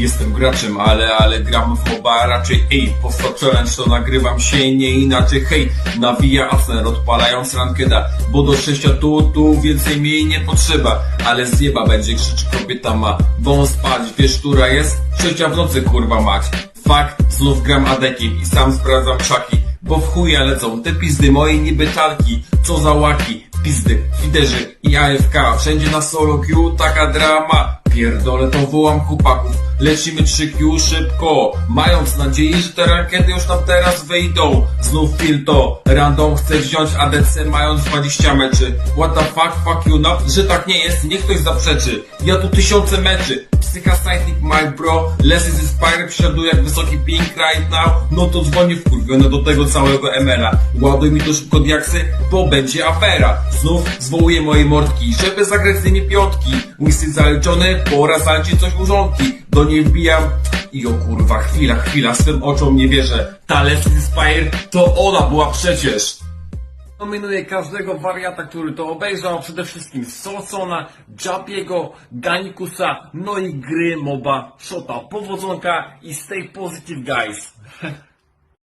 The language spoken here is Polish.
Jestem graczem, ale, ale gram w MOBA raczej ej Posta challenge to nagrywam się nie inaczej hej. Nawija Asner odpalając rankeda Bo do sześcia tu, tu więcej mi nie potrzeba. Ale zjeba będzie krzyczy kobieta ma Wąs spać, wiesz która jest? Trzecia w nocy kurwa mać. Fakt, znów gram adekiem i sam sprawdzam czaki Bo w chuja lecą te pizdy moje niby talki. Co za łaki, pizdy, fiderzy i AFK Wszędzie na solo queue taka drama. Pierdolę to wołam chłopaków Lecimy 3Q szybko Mając nadzieję, że te rankedy już nam teraz wyjdą. Znów feel to Random chce wziąć ADC mając 20 meczy. What the fuck, fuck you no Że tak nie jest, niech ktoś zaprzeczy. Ja tu tysiące meczy Psycha Psychic my bro. Less is inspired jak wysoki ping right now. No to dzwonię wkurwiony do tego całego ML-a Ładuj mi to szybko diaksy Bo będzie afera. Znów zwołuję moje mordki Żeby zagrać z nimi piątki. Łysy zaliczony Pora zaliczyć coś urządki Do niej wbijam i o kurwa, chwila, chwila, swym oczom nie wierzę. Ta Less is inspired to ona była przecież. Nominuję każdego wariata, który to obejrzał, przede wszystkim Solsona, Jabiego, Ganikusa, no i gry MOBA, Shota, powodzonka i stay positive guys.